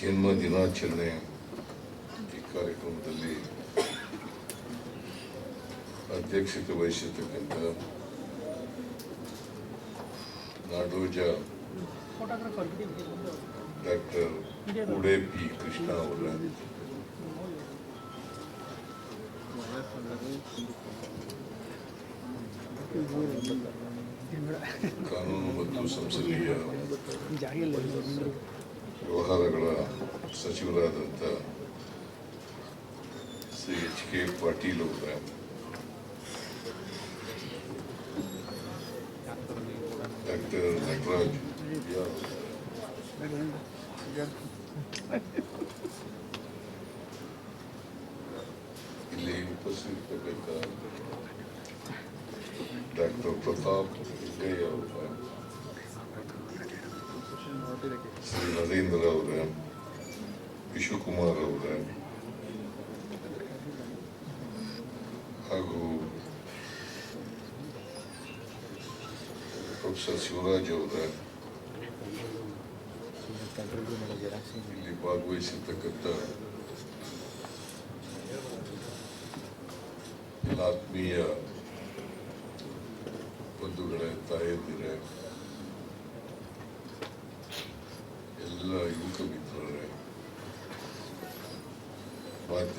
ಜನ್ಮ ದಿನಾಚರಣೆ ಈ ಕಾರ್ಯಕ್ರಮದಲ್ಲಿ ಅಧ್ಯಕ್ಷತೆ ವಹಿಸಿರ್ತಕ್ಕಂಥ ನಾಡೋಜ ಡಾಕ್ಟರ್ ಉಡೆ ಪಿ ಕೃಷ್ಣ ಅವರ ಕಾನೂನು ಮತ್ತು ಸಂಸದೀಯ ವ್ಯವಹಾರಗಳ ಸಚಿವರಾದಂಥ ಶ್ರೀ ಎಚ್ ಕೆ ಪಾಟೀಲ್ ಅವರ ಡಾಕ್ಟರ್ ನಟರಾಜ್ ಇಲ್ಲಿ ಉಪಸ್ಥಿತರ್ತಕ್ಕಂಥ ಡಾಕ್ಟರ್ ಪ್ರತಾಪ್ ಹೆಗ್ಗಯ್ಯ ಅವರ ಶ್ರೀ ನರೇಂದ್ರ ಅವರ ವಿಶ್ವಕುಮಾರ್ ಅವರ ಹಾಗೂ ಪ್ರೊಫೆಸರ್ ಶಿವರಾಜ್ ಅವರ ಇಲ್ಲಿ ಭಾಗವಹಿಸಿರ್ತಕ್ಕಂಥ ಎಲ್ಲ ಆತ್ಮೀಯ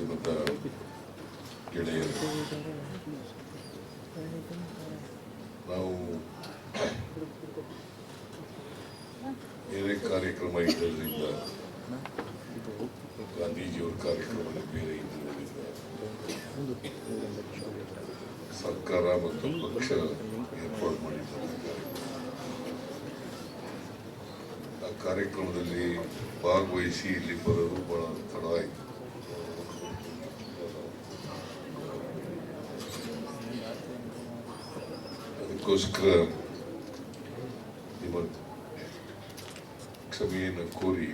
ಮಾಧ್ಯಮದ ಗೆಳೆಯರು ನಾವು ಬೇರೆ ಕಾರ್ಯಕ್ರಮ ಇರೋದ್ರಿಂದ ಗಾಂಧೀಜಿಯವರ ಕಾರ್ಯಕ್ರಮ ಬೇರೆ ಇರೋದ್ರಿಂದ ಸರ್ಕಾರ ಮತ್ತು ಪಕ್ಷ ಏರ್ಪಾಡು ಮಾಡಿದ್ದಾರೆ ಆ ಕಾರ್ಯಕ್ರಮದಲ್ಲಿ ಭಾಗವಹಿಸಿ ಇಲ್ಲಿ ಬರೋದು ಬಹಳ ತಡ ಆಯಿತು. ಅದಕ್ಕೋಸ್ಕರ ನಿಮ್ಮ ಕ್ಷಮೆಯನ್ನು ಕೋರಿ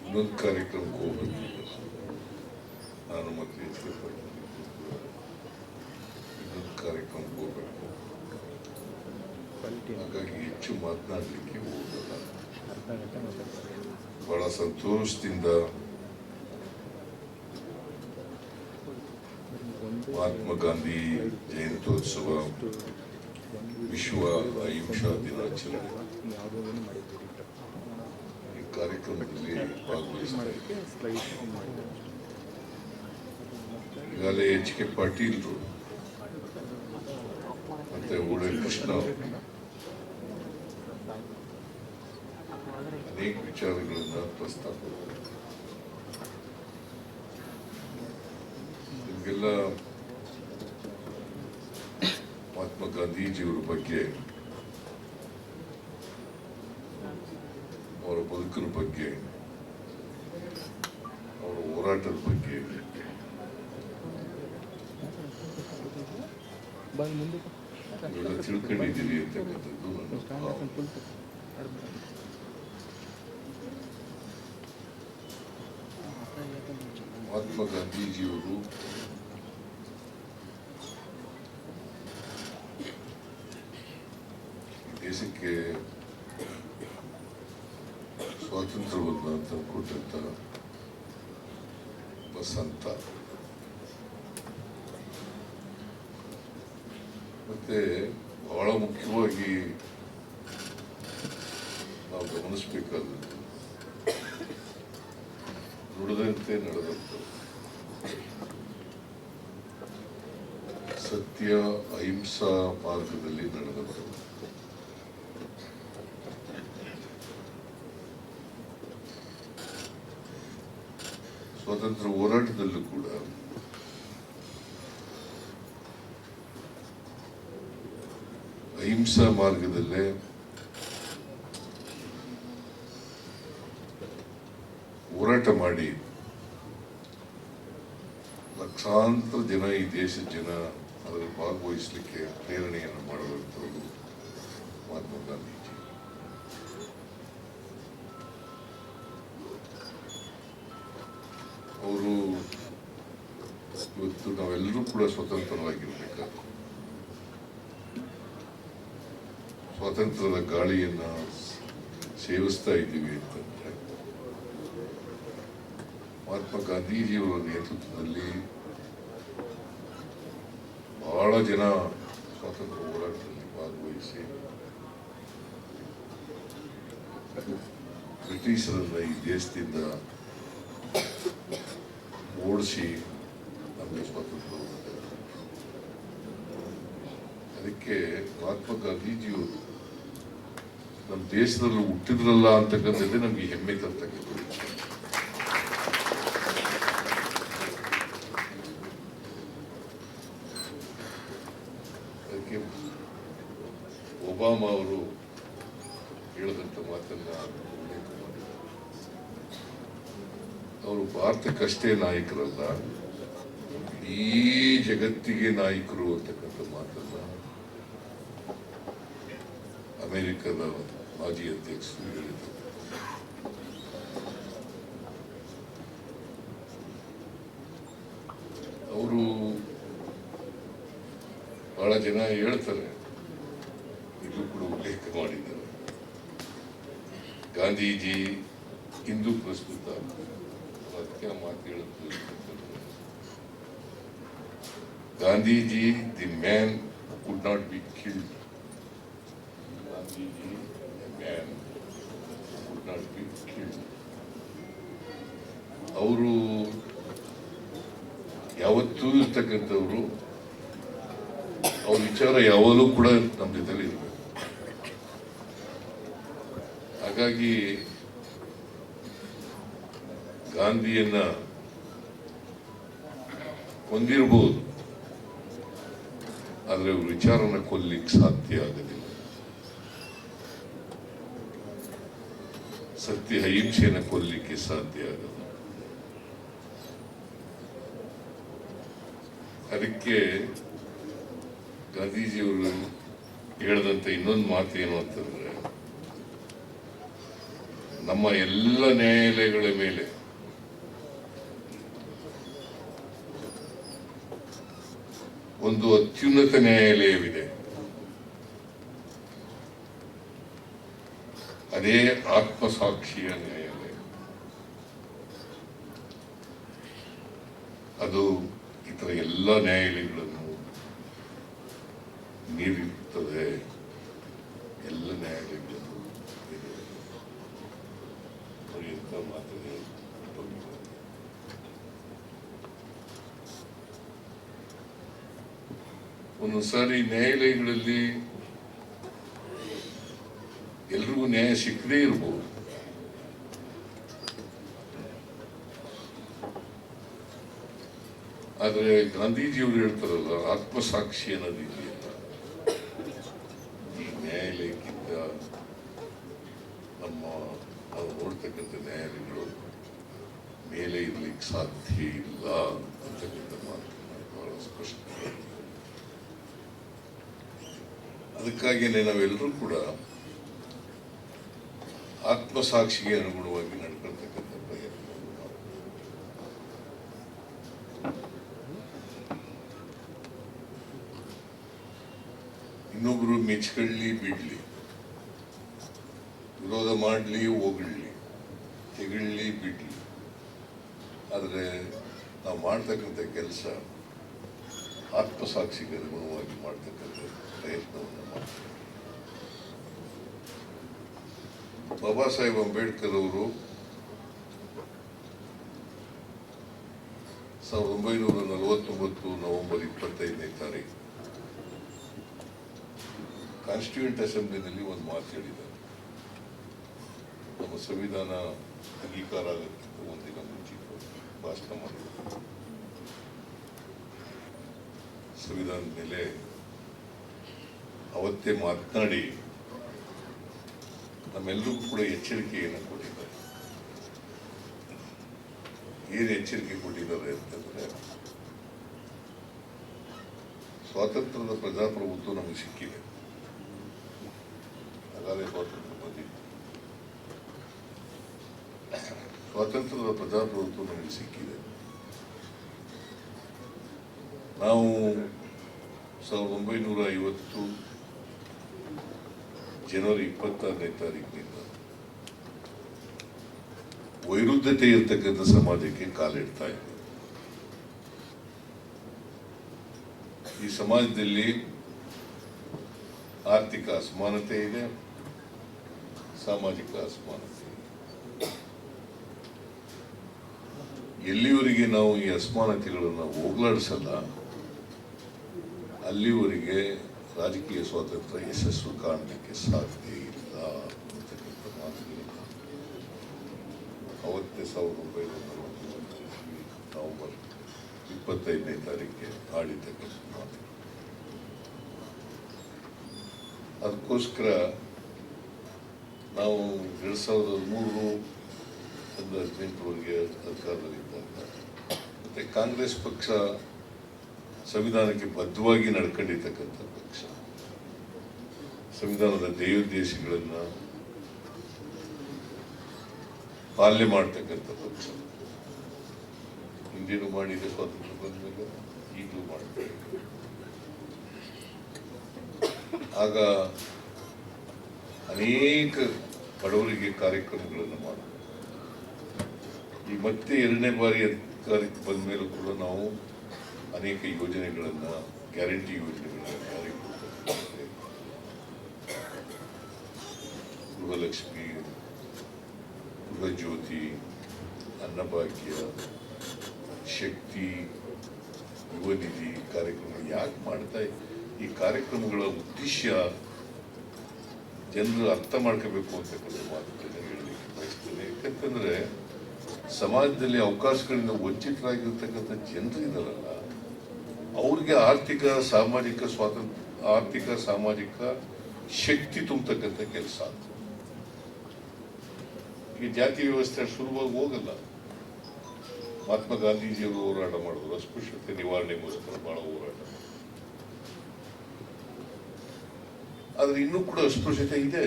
ಇನ್ನೊಂದು ಕಾರ್ಯಕ್ರಮಕ್ಕೆ ಹೋಗ್ಬೇಕು ನಾನು ಮತ್ತೆ ಇನ್ನೊಂದು ಕಾರ್ಯಕ್ರಮಕ್ಕೆ ಹೋಗ್ಬೇಕು ಹಾಗಾಗಿ ಹೆಚ್ಚು ಮಾತನಾಡಲಿಕ್ಕೆ ಹೋಗಲ್ಲ ಬಹಳ ಸಂತೋಷದಿಂದ ಮಹಾತ್ಮ ಗಾಂಧಿ ಜಯಂತ್ಯೋತ್ಸವ, ವಿಶ್ವ ಅಹಿಂಸಾ ದಿನಾಚರಣೆ. ಈ ಕಾರ್ಯಕ್ರಮದಲ್ಲಿ ಭಾಗವಹಿಸ್ತಾ. ಈಗಾಗಲೇ ಎಚ್ ಕೆ ಪಾಟೀಲ್ರು ಮತ್ತೆ ಉಳೆ ಕೃಷ್ಣ ಅನೇಕ ವಿಚಾರಗಳನ್ನ ಪ್ರಸ್ತಾಪ ನಿಮಗೆಲ್ಲ ಮಹಾತ್ಮ ಗಾಂಧೀಜಿಯವರ ಬಗ್ಗೆ ಅವರ ಬದುಕಿನ ಬಗ್ಗೆ ಅವರ ಹೋರಾಟದ ಬಗ್ಗೆ ತಿಳ್ಕೊಂಡಿದ್ದೀರಿ ಅಂತಕ್ಕಂಥದ್ದು. ಮಹಾತ್ಮ ಗಾಂಧೀಜಿಯವರು ದೇಶಕ್ಕೆ ಸ್ವಾತಂತ್ರ್ಯವನ್ನು ತಂದುಕೊಟ್ಟಂತ ಒಬ್ಬ ಸಂತ ಮತ್ತೆ ಬಹಳ ಮುಖ್ಯವಾಗಿ ನಾವು ಗಮನಿಸಬೇಕಾದ ನುಡಿದಂತೆ ನಡೆದಂತ ಸತ್ಯ, ಅಹಿಂಸಾ ಮಾರ್ಗದಲ್ಲಿ ನಡೆದವರು ಸ್ವಾತಂತ್ರ್ಯ ಹೋರಾಟದಲ್ಲೂ ಕೂಡ ಅಹಿಂಸಾ ಮಾರ್ಗದಲ್ಲೇ ಹೋರಾಟ ಮಾಡಿ ಲಕ್ಷಾಂತರ ಜನ ಈ ದೇಶದ ಜನ ಅದರಲ್ಲಿ ಭಾಗವಹಿಸಲಿಕ್ಕೆ ಪ್ರೇರಣೆಯನ್ನು ಮಾಡುವಂಥದ್ದು ಮಹಾತ್ಮ ಗಾಂಧೀಜಿ ಕೂಡ ಸ್ವತಂತ್ರವಾಗಿರಬೇಕು? ಸ್ವಾತಂತ್ರ್ಯದ ಗಾಳಿಯನ್ನ ಸೇವಿಸ್ತಾ ಇದ್ದೀವಿ ಅಂತಂದ್ರೆ, ಮಹಾತ್ಮ ಗಾಂಧೀಜಿಯವರ ನೇತೃತ್ವದಲ್ಲಿ ಬಹಳ ಜನ ಸ್ವಾತಂತ್ರ್ಯ ಹೋರಾಟದಲ್ಲಿ ಭಾಗವಹಿಸಿ ಬ್ರಿಟಿಷರನ್ನ ಈ ದೇಶದಿಂದ ಓಡಿಸಿ ನಮಗೆ ಸ್ವಾತಂತ್ರ್ಯ ಕೊಟ್ಟರು. ಅದಕ್ಕೆ ಮಹಾತ್ಮ ಗಾಂಧೀಜಿಯವರು ನಮ್ಮ ದೇಶದಲ್ಲಿ ಹುಟ್ಟಿದ್ರಲ್ಲ ಅಂತಕ್ಕಂಥದ್ದೇ ನಮಗೆ ಹೆಮ್ಮೆ ತರ್ತಕ್ಕಂಥದ್ದು ಅದಕ್ಕೆ ಒಬಾಮಾ ಅವರು ಹೇಳಿದಂಥ ಮಾತನ್ನ ಉಲ್ಲೇಖ ಅವರು ಭಾರತಕ್ಕಷ್ಟೇ ನಾಯಕರಲ್ಲ ಈ ಜಗತ್ತಿಗೆ ನಾಯಕರು ಅಂತಕ್ಕಂಥ ಮಾತನ್ನ ಅಮೆರಿಕದ ಮಾಜಿ ಅಧ್ಯಕ್ಷರು ಹೇಳಿದರು ಅವರು ಬಹಳ ಜನ ಹೇಳ್ತಾರೆ, ಇದು ಕೂಡ ಉಲ್ಲೇಖ ಮಾಡಿದ್ದಾರೆ. ಗಾಂಧೀಜಿ ಹಿಂದೂ ಪ್ರಸ್ತುತ ಅದಕ್ಕೆ ಮಾತು ಹೇಳುತ್ತೆ Gandhiji, the man, could not be killed. And be killed ಅವರು ಯಾವತ್ತೂ ಇರ್ತಕ್ಕಂಥವ್ರು ಅವ್ರ ವಿಚಾರ ಯಾವಾಗಲೂ ಕೂಡ ನಮ್ಮ ಜೊತೆಲಿ ಇರಬೇಕು. ಹಾಗಾಗಿ ಗಾಂಧಿಯನ್ನ ಹೊಂದಿರಬಹುದು ಆದರೆ ಅವ್ರ ವಿಚಾರನ ಕೊಲ್ಲಿಕ್ಕೆ ಸಾಧ್ಯ ಆಗೋದಿಲ್ಲ. ಸತ್ಯ ಅಹಿಂಸೆಯನ್ನು ಕೊಲ್ಲಿಕ್ಕೆ ಸಾಧ್ಯ ಆಗಲ್ಲ. ಅದಕ್ಕೆ ಗಾಂಧೀಜಿಯವರು ಹೇಳಿದಂತ ಇನ್ನೊಂದು ಮಾತು ಏನು ಅಂತಂದ್ರೆ, ನಮ್ಮ ಎಲ್ಲ ನ್ಯಾಯಾಲಯಗಳ ಮೇಲೆ ಒಂದು ಅತ್ಯುನ್ನತ ನ್ಯಾಯಾಲಯವಿದೆ. ಅದೇ ಆತ್ಮಸಾಕ್ಷಿಯ ನ್ಯಾಯಾಲಯ ಅದು ಇತರ ಎಲ್ಲ ನ್ಯಾಯಾಲಯಗಳನ್ನು ನೀಡಿರುತ್ತದೆ ಎಲ್ಲ ನ್ಯಾಯಾಲಯಗಳನ್ನು ಒಂದು ಸಾರಿ ನ್ಯಾಯಾಲಯಗಳಲ್ಲಿ ಎಲ್ರಿಗೂ ನ್ಯಾಯ ಸಿಕ್ಕದೇ ಇರ್ಬೋದು ಆದರೆ ಗಾಂಧೀಜಿಯವರು ಹೇಳ್ತಾರಲ್ಲ ಆತ್ಮಸಾಕ್ಷಿ ಅನ್ನೋದು ಇದೆಯಲ್ಲ ಈ ನ್ಯಾಯಾಲಯಕ್ಕಿಂತ ನಮ್ಮ ನಾವು ನೋಡ್ತಕ್ಕಂಥ ನ್ಯಾಯಾಲಯಗಳು ಮೇಲೆ ಇರ್ಲಿಕ್ಕೆ ಸಾಧ್ಯ ಇಲ್ಲ ಅಂತಕ್ಕಂಥ ಮಾತನ್ನ ಬಹಳ ಸ್ಪಷ್ಟ ಅದಕ್ಕಾಗಿಯೇ ನಾವೆಲ್ಲರೂ ಕೂಡ ಆತ್ಮಸಾಕ್ಷಿಗೆ ಅನುಗುಣವಾಗಿ ನಡ್ಕೊಳ್ತಕ್ಕಂಥ ಪ್ರಯತ್ನ. ಇನ್ನೊಬ್ರು ಮೆಚ್ಕೊಳ್ಳಿ, ಬಿಡ್ಲಿ. ವಿರೋಧ ಮಾಡಲಿ, ಹೋಗಲಿ. ತೆಗಳ್ಲಿ, ಬಿಡ್ಲಿ. ಆದರೆ ನಾವು ಮಾಡ್ತಕ್ಕಂಥ ಕೆಲಸ ಆತ್ಮಸಾಕ್ಷಿಗೆ ಅನುಗುಣವಾಗಿ ಮಾಡ್ತಕ್ಕಂಥ ಪ್ರಯತ್ನವನ್ನು ಮಾಡ್ತೀವಿ. ಬಾಬಾ ಸಾಹೇಬ್ ಅಂಬೇಡ್ಕರ್ ಅವರು ಸಾವಿರದ ಒಂಬೈನೂರ ನಲವತ್ತೊಂಬತ್ತು ನವೆಂಬರ್ ಇಪ್ಪತ್ತೈದನೇ ತಾರೀಕು ಕಾನ್ಸ್ಟಿಟ್ಯೂಂಟ್ ಅಸೆಂಬ್ಲಿನಲ್ಲಿ ಒಂದು ಮಾತು ಹೇಳಿದ್ದಾರೆ. ನಮ್ಮ ಸಂವಿಧಾನ ಅಂಗೀಕಾರ ಆಗೋದಕ್ಕಿಂತ ಒಂದಿನ ಮುಂಚಿತ ಭಾಷಣ ಮಾಡಿದ್ದಾರೆ. ಸಂವಿಧಾನದ ಮೇಲೆ ಅವತ್ತೇ ಮಾತನಾಡಿ ನಮ್ಮೆಲ್ಲರಿಗೂ ಕೂಡ ಎಚ್ಚರಿಕೆಯನ್ನು ಕೊಟ್ಟಿದ್ದಾರೆ. ಏನು ಎಚ್ಚರಿಕೆ ಕೊಟ್ಟಿದ್ದಾರೆ ಅಂತಂದ್ರೆ, ಸ್ವಾತಂತ್ರ್ಯದ ಪ್ರಜಾಪ್ರಭುತ್ವ ನಮಗೆ ಸಿಕ್ಕಿದೆ. ಅದಾದರೆ ಸ್ವಾತಂತ್ರ್ಯ ಬಂದಿದೆ. ಸ್ವಾತಂತ್ರ್ಯದ ಪ್ರಜಾಪ್ರಭುತ್ವ ನಮಗೆ ಸಿಕ್ಕಿದೆ. ನಾವು ಸಾವಿರದ ಒಂಬೈನೂರ ಐವತ್ತು ಜನವರಿ ಇಪ್ಪತ್ತಾರನೇ ತಾರೀಕಿನಿಂದ ವೈರುದ್ಧತೆ ಇರತಕ್ಕಂಥ ಸಮಾಜಕ್ಕೆ ಕಾಲಿಡ್ತಾ ಇದೆ. ಈ ಸಮಾಜದಲ್ಲಿ ಆರ್ಥಿಕ ಅಸಮಾನತೆ ಇದೆ, ಸಾಮಾಜಿಕ ಅಸಮಾನತೆ ಎಲ್ಲಿವರೆಗೆ ನಾವು ಈ ಅಸಮಾನತೆಗಳನ್ನು ಹೋಗ್ಲಾಡಿಸಲ್ಲ, ಅಲ್ಲಿವರೆಗೆ ರಾಜಕೀಯ ಸ್ವಾತಂತ್ರ್ಯ ಯಶಸ್ಸು ಕಾಣಲಿಕ್ಕೆ ಸಾಧ್ಯ ಇಲ್ಲ ಅಂತಕ್ಕಂಥ ಮಾತುಗಳನ್ನು ಅವತ್ತೇ ಸಾವಿರದ ಒಂಬೈನೂರ ನಲವತ್ತೊಂಬತ್ತು ಇಸ್ವಿ ನವೆಂಬರ್ ಇಪ್ಪತ್ತೈದನೇ ತಾರೀಕಿಗೆ ಆಡಿದ್ದಕ್ಕೆ ಮಾತು ಅದಕ್ಕೋಸ್ಕರ ನಾವು ಎರಡು ಸಾವಿರದ ಮೂರು ಒಂದು ಹದಿನೆಂಟರವರೆಗೆ ಅಧಿಕಾರದಲ್ಲಿದ್ದಾಗ ಮತ್ತೆ ಕಾಂಗ್ರೆಸ್ ಪಕ್ಷ ಸಂವಿಧಾನಕ್ಕೆ ಬದ್ಧವಾಗಿ ನಡ್ಕೊಂಡಿರ್ತಕ್ಕಂಥ ಪಕ್ಷ. ಸಂವಿಧಾನದ ಧ್ಯೇಯೋದ್ದೇಶಗಳನ್ನು ಪಾಲನೆ ಮಾಡ್ತಕ್ಕಂಥ ಪಕ್ಷ. ಹಿಂದೇನು ಮಾಡಿದೆ ಸ್ವಾತಂತ್ರ್ಯ ಬಂದ ಮೇಲೆ ಈಗಲೂ ಮಾಡ್ತಾರೆ ಆಗ ಅನೇಕ ಬಡವರಿಗೆ ಕಾರ್ಯಕ್ರಮಗಳನ್ನು ಮಾಡ ಈ ಮತ್ತೆ ಎರಡನೇ ಬಾರಿ ಅಧಿಕಾರಕ್ಕೆ ಬಂದ ಮೇಲೂ ಕೂಡ ನಾವು ಅನೇಕ ಯೋಜನೆಗಳನ್ನು, ಗ್ಯಾರಂಟಿ ಯೋಜನೆಗಳನ್ನು ಜಾರಿಗೆ. ಗೃಹಲಕ್ಷ್ಮಿ, ಗೃಹಜ್ಯೋತಿ, ಅನ್ನಭಾಗ್ಯ, ಶಕ್ತಿ ಯುವ ನಿಧಿ ಕಾರ್ಯಕ್ರಮ ಯಾಕೆ ಮಾಡ್ತಾ ಈ ಕಾರ್ಯಕ್ರಮಗಳ ಉದ್ದೇಶ ಜನರು ಅರ್ಥ ಮಾಡ್ಕೋಬೇಕು ಅಂತಕ್ಕಂಥ ಮಾತುಗಳನ್ನ ಹೇಳಲಿಕ್ಕೆ ಬಯಸ್ತೇನೆ ಯಾಕಂತಂದ್ರೆ, ಸಮಾಜದಲ್ಲಿ ಅವಕಾಶಗಳಿಂದ ವಂಚಿತರಾಗಿರ್ತಕ್ಕಂಥ ಜನರು ಇದಾರಲ್ಲ ಅವ್ರಿಗೆ ಆರ್ಥಿಕ, ಸಾಮಾಜಿಕ ಸ್ವಾತಂತ್ರ್ಯ ಆರ್ಥಿಕ, ಸಾಮಾಜಿಕ ಶಕ್ತಿ ತುಂಬತಕ್ಕಂಥ ಕೆಲಸ ಈ ಜಾತಿ ವ್ಯವಸ್ಥೆ ಶುರುವಾಗಿ ಹೋಗಲ್ಲ. ಮಹಾತ್ಮ ಗಾಂಧೀಜಿಯವರು ಹೋರಾಟ ಮಾಡಿದ್ರು. ಅಸ್ಪೃಶ್ಯತೆ ನಿವಾರಣೆಗೋಸ್ಕರ ಬಹಳ ಹೋರಾಟ ಆದ್ರೆ ಇನ್ನೂ ಕೂಡ ಅಸ್ಪೃಶ್ಯತೆ ಇದೆ.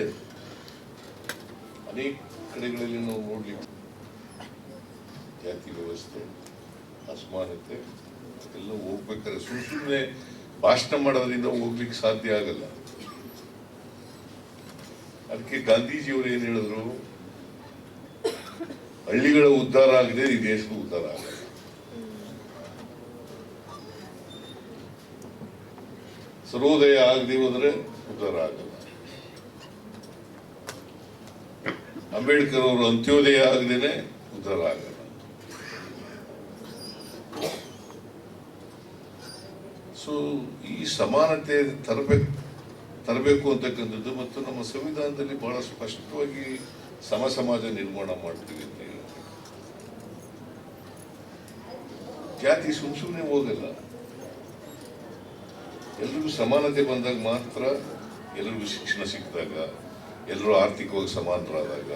ಅನೇಕ ಕಡೆಗಳಲ್ಲಿ ನಾವು ನೋಡ್ಲಿಕ್ಕೆ ಜಾತಿ ವ್ಯವಸ್ಥೆ, ಅಸಮಾನತೆ ಎಲ್ಲ ಹೋಗ್ಬೇಕಾದ್ರೆ ಸುಮ್ ಸುಮ್ಮನೆ ಭಾಷಣ ಮಾಡೋದ್ರಿಂದ ಹೋಗ್ಲಿಕ್ಕೆ ಸಾಧ್ಯ ಆಗಲ್ಲ. ಅದಕ್ಕೆ ಗಾಂಧೀಜಿಯವರು ಏನ್ ಹೇಳಿದ್ರು? ಹಳ್ಳಿಗಳ ಉದ್ಧಾರ ಆಗದೆ, ಈ ದೇಶದ ಉದ್ಧಾರ ಆಗಲ್ಲ ಸರ್ವೋದಯ ಆಗದೆ ಹೋದ್ರೆ ಉದ್ಧಾರ ಆಗಲ್ಲ. ಅಂಬೇಡ್ಕರ್ ಅವರು ಅಂತ್ಯೋದಯ ಆಗದೇನೆ ಉದ್ಧಾರ ಆಗಲ್ಲ. ಸೊ ಈ ಸಮಾನತೆ ತರಬೇಕು ತರಬೇಕು ಅಂತಕ್ಕಂಥದ್ದು ಮತ್ತು ನಮ್ಮ ಸಂವಿಧಾನದಲ್ಲಿ ಬಹಳ ಸ್ಪಷ್ಟವಾಗಿ ಸಮ ಸಮಾಜ ನಿರ್ಮಾಣ ಮಾಡ್ತೀವಿ ಅಂತ. ಜಾತಿ ಸುಮ್ ಸುಮ್ಮನೆ ಹೋಗಲ್ಲ ಎಲ್ರಿಗೂ ಸಮಾನತೆ ಬಂದಾಗ ಮಾತ್ರ ಎಲ್ರಿಗೂ ಶಿಕ್ಷಣ ಸಿಕ್ಕಿದಾಗ ಎಲ್ಲರೂ ಆರ್ಥಿಕವಾಗಿ ಸಮಾನರಾದಾಗ,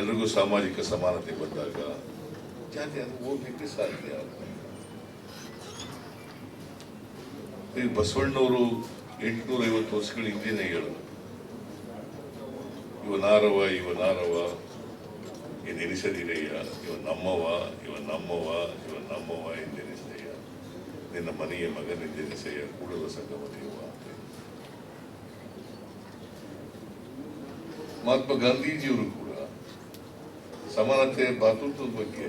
ಎಲ್ರಿಗೂ ಸಾಮಾಜಿಕ ಸಮಾನತೆ ಬಂದಾಗ ಜಾತಿ ಅದು ಹೋಗ್ಲಿಕ್ಕೆ ಸಾಧ್ಯ ಆಗಲ್ಲ ಈ ಬಸವಣ್ಣವರು ಎಂಟುನೂರ ಐವತ್ತು ವರ್ಷಗಳ ಹಿಂದಿನ ಹೇಳೋದು. ಇವ ನಾರವ ಇವ ನಾರವ ಎಂದೆನಿಸದಿರಯ್ಯ ಇವ ನಮ್ಮವ ಇವ ನಮ್ಮವ ಇವ ನಮ್ಮವ ಎಂದೆನಿಸಯ್ಯ ನಿನ್ನ ಮನೆಯ ಮಗನೆಂದೆನಿಸಯ್ಯ ಕೂಡಲ ಸಂಗಮ ಅಂತ ಮಹಾತ್ಮ ಗಾಂಧೀಜಿಯವರು ಕೂಡ ಸಮಾನತೆ, ಭಾತೃತ್ವದ ಬಗ್ಗೆ,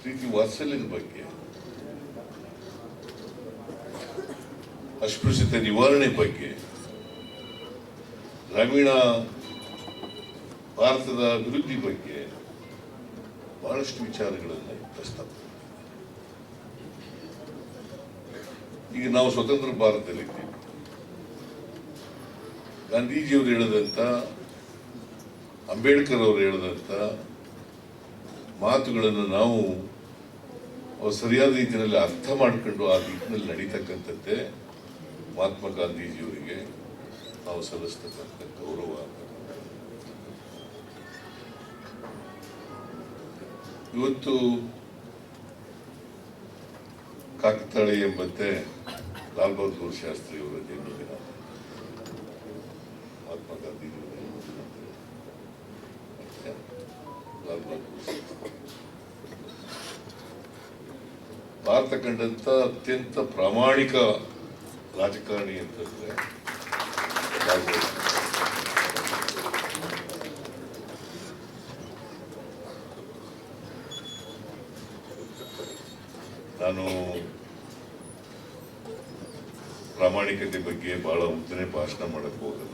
ಪ್ರೀತಿ, ವಾತ್ಸಲ್ಯದ ಬಗ್ಗೆ ಅಸ್ಪೃಶ್ಯತೆ ನಿವಾರಣೆ ಬಗ್ಗೆ ಗ್ರಾಮೀಣ ಭಾರತದ ಅಭಿವೃದ್ಧಿ ಬಗ್ಗೆ ಬಹಳಷ್ಟು ವಿಚಾರಗಳನ್ನು ಪ್ರಸ್ತಾಪ ಈಗ ನಾವು ಸ್ವತಂತ್ರ ಭಾರತದಲ್ಲಿದ್ದೀವಿ. ಗಾಂಧೀಜಿಯವರು ಹೇಳಿದಂಥ, ಅಂಬೇಡ್ಕರ್ ಅವರು ಹೇಳಿದಂಥ ಮಾತುಗಳನ್ನು ನಾವು ಸರಿಯಾದ ರೀತಿಯಲ್ಲಿ ಅರ್ಥ ಮಾಡಿಕೊಂಡು ಆ ರೀತಿಯಲ್ಲಿ ನಡೀತಕ್ಕಂಥದ್ದೇ ಮಹಾತ್ಮ ಗಾಂಧೀಜಿಯವರಿಗೆ ನಾವು ಸಲ್ಲಿಸ್ತಕ್ಕಂಥ ಗೌರವ. ಇವತ್ತು ಕಾಕತಾಳಿ ಎಂಬಂತೆ ಲಾಲ್ ಬಹದ್ದೂರ್ ಶಾಸ್ತ್ರಿ ಅವರ ಜನ್ಮದಿನ. ಮಹಾತ್ಮ ಗಾಂಧೀಜಿಯವರ ಲಾಲ್ ಬಹದ್ದೂರ್ ಭಾರತ ಕಂಡಂತ ಅತ್ಯಂತ ಪ್ರಾಮಾಣಿಕ ರಾಜಕಾರಣಿ ಅಂತಂದ್ರೆ ನಾನು ಪ್ರಾಮಾಣಿಕತೆ ಬಗ್ಗೆ ಬಹಳ ಉದ್ದನೆ ಭಾಷಣ ಮಾಡಕ್ ಹೋಗಲ್ಲ.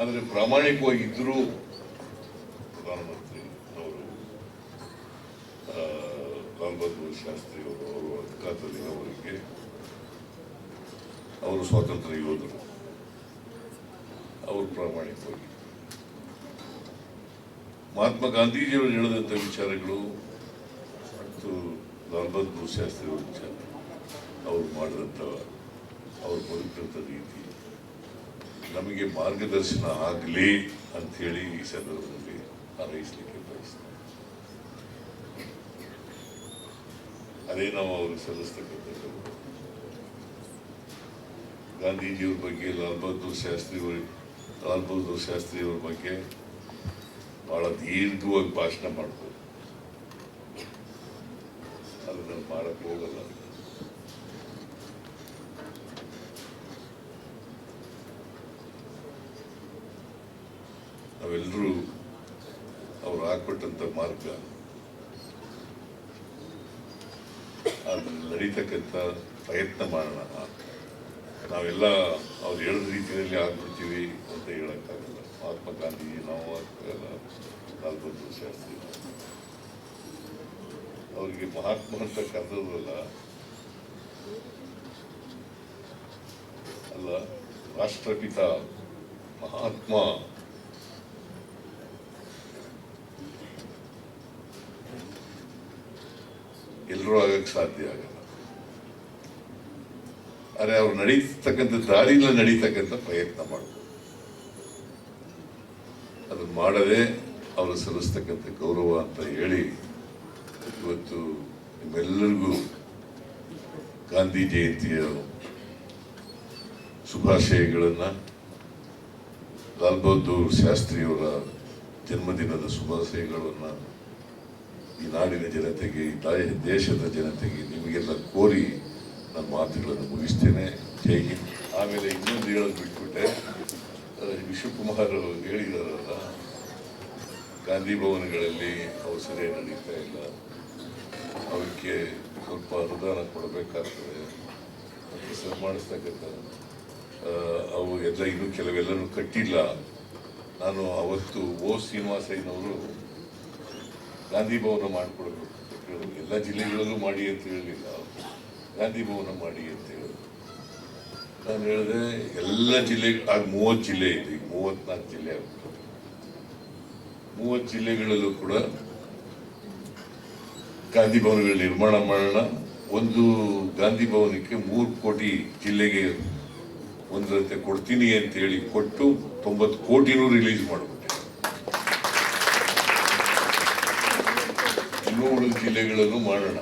ಆದ್ರೆ ಪ್ರಾಮಾಣಿಕವಾಗಿದ್ದರೂ ಪ್ರಧಾನಮಂತ್ರಿ ಅವರು ಲಾಲ್ ಬಹದ್ದೂರ್ ಶಾಸ್ತ್ರಿ ಅವರು ಅವರು ಅವರಿಗೆ ಅವರು ಸ್ವಾತಂತ್ರ್ಯ ಯೋಧರು. ಅವರು ಪ್ರಾಮಾಣಿಕವಾಗಿ. ಮಹಾತ್ಮ ಗಾಂಧೀಜಿಯವರು ಹೇಳಿದಂಥ ವಿಚಾರಗಳು ಮತ್ತು ಲಾಲ್ ಬಹದ್ದೂರ್ ಶಾಸ್ತ್ರಿ ವಿಚಾರ, ಅವರು ಮಾಡಿದಂಥ, ಅವರು ಬದುಕಿದಂಥ ರೀತಿ. ನಮಗೆ ಮಾರ್ಗದರ್ಶನ ಆಗಲಿ ಅಂಥೇಳಿ ಈ ಸಂದರ್ಭದಲ್ಲಿ ಹಾರೈಸಲಿಕ್ಕೆ ಅದೇ ನಾವು ಅವ್ರಿಗೆ ಸಲ್ಲಿಸ್ತಕ್ಕಂಥದ್ದು. ಗಾಂಧೀಜಿಯವ್ರ ಬಗ್ಗೆ ಲಾಲ್ ಬಹದ್ದೂರ್ ಶಾಸ್ತ್ರಿ ಅವ್ರ ಲಾಲ್ ಬಹದ್ದೂರ್ ಶಾಸ್ತ್ರಿಯವ್ರ ಬಗ್ಗೆ ಬಹಳ ದೀರ್ಘವಾಗಿ ಭಾಷಣ ಮಾಡ್ಬೋದು. ಅದನ್ನು ಮಾಡಕ್ಕೆ ಹೋಗಲ್ಲ. ನಾವೆಲ್ಲರೂ ಅವ್ರು ಹಾಕ್ಬಿಟ್ಟಂತ ಮಾರ್ಗ ನಡೀತಕ್ಕಂಥ ಪ್ರಯತ್ನ ಮಾಡೋಣ ನಾವೆಲ್ಲ ಅವ್ರು ಹೇಳಿದ ರೀತಿಯಲ್ಲಿ ಆಗ್ಬಿಡ್ತೀವಿ ಅಂತ ಹೇಳೋಕ್ಕಾಗಲ್ಲ. ಮಹಾತ್ಮ ಗಾಂಧೀಜಿ, ನಾವು ಆಗಲ್ಲ ಲಾಲ್ ಬಹದ್ದೂರ್ ಶಾಸ್ತ್ರಿ ಅವರಿಗೆ ಮಹಾತ್ಮ ಅಂತ ಕರೆದಲ್ಲ ಅಲ್ಲ, ರಾಷ್ಟ್ರಪಿತ ಮಹಾತ್ಮ ಎಲ್ಲರೂ ಆಗಕ್ಕೆ ಸಾಧ್ಯ ಆಗಲ್ಲ. ಆದರೆ ಅವ್ರು ನಡೀತಕ್ಕಂಥ ದಾರಿಯಿಂದ ನಡೀತಕ್ಕಂಥ ಪ್ರಯತ್ನ ಮಾಡ್ಬೋದು. ಅದನ್ನು ಮಾಡದೆ ಅವರು ಸಲ್ಲಿಸ್ತಕ್ಕಂಥ ಗೌರವ ಅಂತ ಹೇಳಿ ಇವತ್ತು ನಿಮ್ಮೆಲ್ಲರಿಗೂ ಗಾಂಧಿ ಜಯಂತಿಯ ಶುಭಾಶಯಗಳನ್ನು ಲಾಲ್ ಬಹದ್ದೂರ್ ಶಾಸ್ತ್ರಿಯವರ ಜನ್ಮದಿನದ ಶುಭಾಶಯಗಳನ್ನು ಈ ನಾಡಿನ ಜನತೆಗೆ, ಈ ದೇಶದ ಜನತೆಗೆ ನಿಮಗೆಲ್ಲ ಕೋರಿ ನನ್ನ ಮಾತುಗಳನ್ನು ಮುಗಿಸ್ತೇನೆ. ಜೈ ಆಮೇಲೆ ಇನ್ನೊಂದು ಹೇಳೋದು ಬಿಟ್ಬಿಟ್ಟೆ. ವಿಶ್ವಕುಮಾರ್ ಹೇಳಿದಾರಲ್ಲ, ಗಾಂಧಿ ಭವನಗಳಲ್ಲಿ ಅವಸರ ನಡೀತಾ ಇಲ್ಲ. ಅವಕ್ಕೆ ಸ್ವಲ್ಪ ಅನುದಾನ ಕೊಡಬೇಕಾಗ್ತದೆ. ಸರ್ ಮಾಡಿಸ್ತಕ್ಕಂಥ ಅವು ಎಲ್ಲ ಇನ್ನೂ ಕೆಲವೆಲ್ಲನೂ ಕಟ್ಟಿಲ್ಲ. ನಾನು ಅವತ್ತು ಓ ಶ್ರೀನಿವಾಸಯ್ಯನವರು ಗಾಂಧಿ ಭವನ ಮಾಡಿಕೊಡ್ಬೇಕು ಅಂತ ಕೇಳಿದ್ರು. ಎಲ್ಲ ಜಿಲ್ಲೆಗಳಲ್ಲೂ ಮಾಡಿ ಅಂತ ಹೇಳಲಿಲ್ಲ ಗಾಂಧಿ ಭವನ ಮಾಡಿ ಅಂತ ಹೇಳಿದ್ರು. ನಾನು ಹೇಳಿದೆ, ಎಲ್ಲ ಜಿಲ್ಲೆ, ಆಗ ಮೂವತ್ತು ಜಿಲ್ಲೆ ಇದೆ ಈಗ ಮೂವತ್ನಾಲ್ಕು ಜಿಲ್ಲೆ ಆಗ್ಬಿಟ್ಟು ಮೂವತ್ತು ಜಿಲ್ಲೆಗಳಲ್ಲೂ ಕೂಡ ಗಾಂಧಿ ಭವನಗಳ ನಿರ್ಮಾಣ ಮಾಡೋಣ. ಒಂದು ಗಾಂಧಿ ಭವನಕ್ಕೆ ಮೂರು ಕೋಟಿ ಜಿಲ್ಲೆಗೆ ಒಂದರಂತೆ ಕೊಡ್ತೀನಿ ಅಂತ ಹೇಳಿ ಕೊಟ್ಟು ತೊಂಬತ್ತು ಕೋಟಿನೂ ರಿಲೀಸ್ ಮಾಡಿಬಿಟ್ಟೆ ಇನ್ನೂ ಉಳಿದ ಮಾಡೋಣ.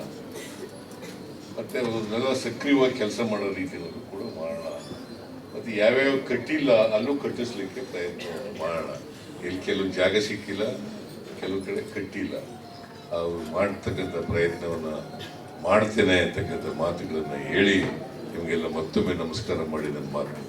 ಮತ್ತೆ ಅದನ್ನೆಲ್ಲ ಸಕ್ರಿಯವಾಗಿ ಕೆಲಸ ಮಾಡೋ ರೀತಿಯಲ್ಲೂ ಕೂಡ ಮಾಡೋಣ. ಮತ್ತೆ ಯಾವ್ಯಾವ ಕಟ್ಟಿಲ್ಲ ಅಲ್ಲೂ ಕಟ್ಟಿಸ್ಲಿಕ್ಕೆ ಪ್ರಯತ್ನ ಮಾಡೋಣ. ಎಲ್ಲಿ ಕೆಲವು ಜಾಗ ಸಿಕ್ಕಿಲ್ಲ, ಕೆಲವು ಕಡೆ ಕಟ್ಟಿಲ್ಲ. ಅವರು ಮಾಡ್ತಕ್ಕಂಥ ಪ್ರಯತ್ನವನ್ನು ಮಾಡ್ತೇನೆ ಅಂತಕ್ಕಂಥ ಮಾತುಗಳನ್ನು ಹೇಳಿ ನಿಮಗೆಲ್ಲ ಮತ್ತೊಮ್ಮೆ ನಮಸ್ಕಾರ ಮಾಡಿ ನನ್ನ ಮಾತು.